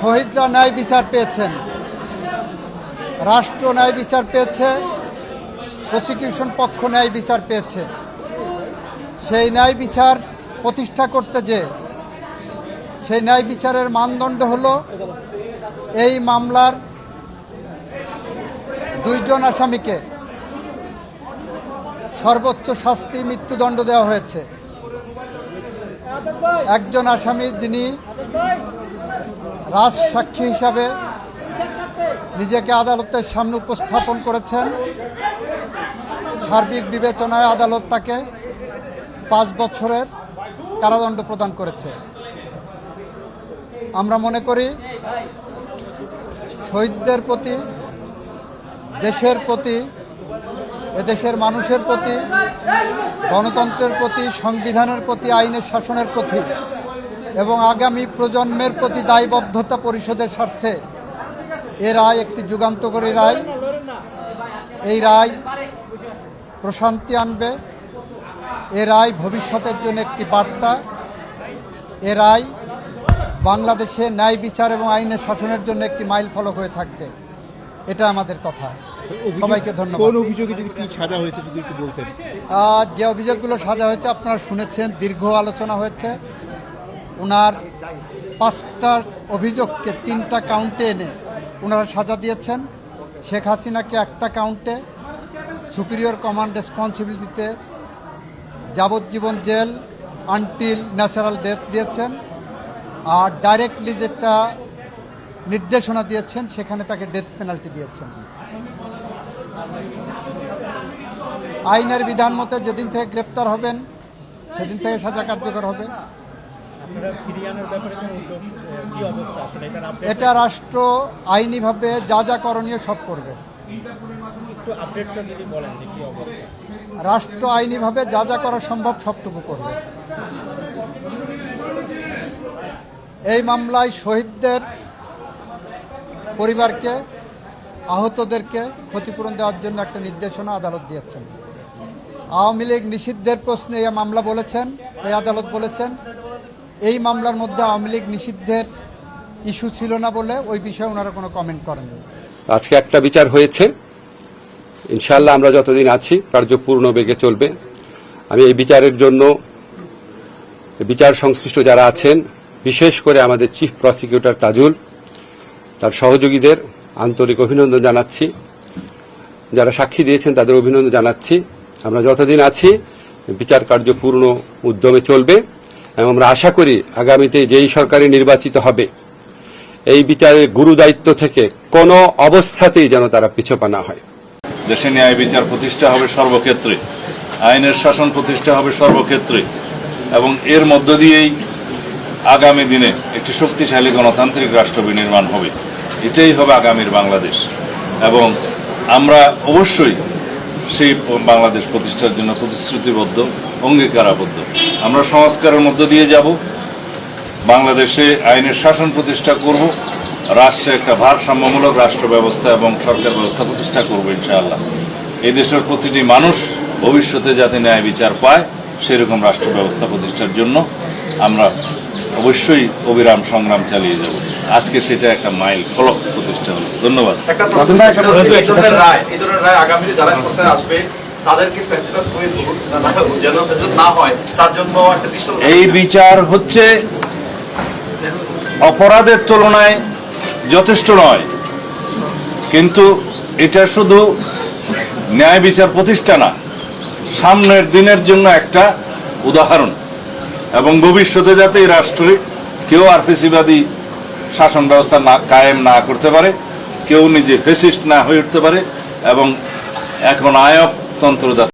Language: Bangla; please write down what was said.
শহীদরা ন্যায় বিচার পেয়েছেন। রাষ্ট্র ন্যায় বিচার পেয়েছে প্রসিকিউশন পক্ষ ন্যায় বিচার পেয়েছে। সেই ন্যায় বিচার প্রতিষ্ঠা করতে যে, সেই ন্যায় বিচারের মানদণ্ড হলো, এই মামলার দুইজন আসামিকে সর্বোচ্চ শাস্তি মৃত্যুদণ্ড দেওয়া হয়েছে। একজন আসামি, যিনি রাজ সাক্ষী হিসাবে নিজেকে আদালতের সামনে উপস্থাপন করেছেন। সার্বিক বিবেচনায় আদালত তাকে পাঁচ বছরের কারাদণ্ড প্রদান করেছে। আমরা মনে করি, শহীদদের প্রতি, দেশের প্রতি, এদেশের মানুষের প্রতি, গণতন্ত্রের প্রতি, সংবিধানের প্রতি, আইনের শাসনের প্রতি এবং আগামী প্রজন্মের প্রতি দায়বদ্ধতা পরিষদের স্বার্থে এ রায় একটি যুগান্তকারী রায়। এই রায় প্রশান্তি আনবে। এ রায় ভবিষ্যতের জন্য একটি বার্তা। এ রায় বাংলাদেশে ন্যায় বিচার এবং আইনের শাসনের জন্য একটি মাইল ফলক হয়ে থাকবে। এটা আমাদের কথা। সবাইকে ধন্যবাদ। কোন অভিযোগে যদি কি সাজা হয়েছে যদি একটু বলতেন। যে অভিযোগগুলো সাজা হয়েছে আপনারা শুনেছেন দীর্ঘ আলোচনা হয়েছে। ওনার পাঁচটা অভিযোগকে তিনটা কাউন্টে এনে ওনারা সাজা দিয়েছেন। শেখ হাসিনাকে একটা কাউন্টে সুপিরিয়র কমান্ড রেসপন্সিবিলিটিতে যাবজ্জীবন জেল আনটিল ন্যাচারাল ডেথ দিয়েছেন আর ডাইরেক্টলি যেটা নির্দেশনা দিয়েছেন, সেখানে তাকে ডেথ পেনাল্টি দিয়েছেন। আইনের বিধান মতে যেদিন থেকে গ্রেপ্তার হবেন, সেদিন থেকে সাজা কার্যকর হবে। এটা রাষ্ট্র আইনিভাবে যা যা করণীয় সব করবে। রাষ্ট্র আইনিভাবে যা যা করা সম্ভব সবটুকু করবে। এই মামলায় শহীদদের পরিবারকে আহতদেরকে ক্ষতিপূরণ দেওয়ার জন্য একটা নির্দেশনা আদালত দিয়েছেন। আওয়ামী লীগ নিষিদ্ধের প্রশ্নে এই মামলা বলেছেন এই আদালত বলেছেন এই মামলার মধ্যে আওয়ামী লীগ নিষিদ্ধের ইস্যু ছিল না বলে ওই বিষয়ে ওনারা কোনো কমেন্ট করেননি। আজকে একটা বিচার হয়েছে। ইনশাল্লাহ আমরা যতদিন আছি কার্যপূর্ণ বেগে চলবে। আমি এই বিচারের জন্য বিচার সংশ্লিষ্ট যারা আছেন, বিশেষ করে আমাদের চিফ প্রসিকিউটর তাজুল, তার সহযোগীদের আন্তরিক অভিনন্দন জানাচ্ছি। যারা সাক্ষী দিয়েছেন, তাদের অভিনন্দন জানাচ্ছি। আমরা যতদিন আছি, বিচার কার্য পূর্ণ উদ্যমে চলবে। আমরা আশা করি আগামীতে যেই সরকারি নির্বাচিত হবে, এই বিচারের গুরু দায়িত্ব থেকে কোনো অবস্থাতেই যেন তারা পিছপা না হয়। দেশে ন্যায় বিচার প্রতিষ্ঠা হবে সর্বক্ষেত্রে, আইনের শাসন প্রতিষ্ঠা হবে সর্বক্ষেত্রে, এবং এর মধ্য দিয়েই আগামী দিনে একটি শক্তিশালী গণতান্ত্রিক রাষ্ট্র বিনির্মাণ হবে। এটাই হবে আগামীর বাংলাদেশ। এবং আমরা অবশ্যই সেই বাংলাদেশ প্রতিষ্ঠার জন্য প্রতিশ্রুতিবদ্ধ। অঙ্গীকারাবদ্ধ। আমরা সংস্কারের মধ্য দিয়ে যাব। বাংলাদেশে আইনের শাসন প্রতিষ্ঠা করব। রাষ্ট্রে একটা ভারসাম্যমূলক রাষ্ট্র ব্যবস্থা এবং সরকার ব্যবস্থা প্রতিষ্ঠা করব ইনশাআল্লাহ। এই দেশের প্রতিটি মানুষ ভবিষ্যতে যাতে ন্যায় বিচার পায় সেরকম রাষ্ট্র ব্যবস্থা প্রতিষ্ঠার জন্য আমরা অবশ্যই অবিরাম সংগ্রাম চালিয়ে যাব। আজকে সেটা একটা মাইল ফলক প্রতিষ্ঠা হলো। ধন্যবাদ। তাদেরকে যেন না হয় তার জন্য একটা দৃষ্টান্ত এই বিচার হচ্ছে অপরাধের তুলনায় যথেষ্ট নয়। কিন্তু এটা শুধু ন্যায় বিচার প্রতিষ্ঠা না সামনের দিনের জন্য একটা উদাহরণ। এবং ভবিষ্যতে যাতে এই রাষ্ট্রে কেউ আর ফেসিবাদী শাসন ব্যবস্থা না কায়েম না করতে পারে কেউ নিজে ফেসিস্ট না হয়ে উঠতে পারে এবং এখন আয়কতন্ত্র যাতে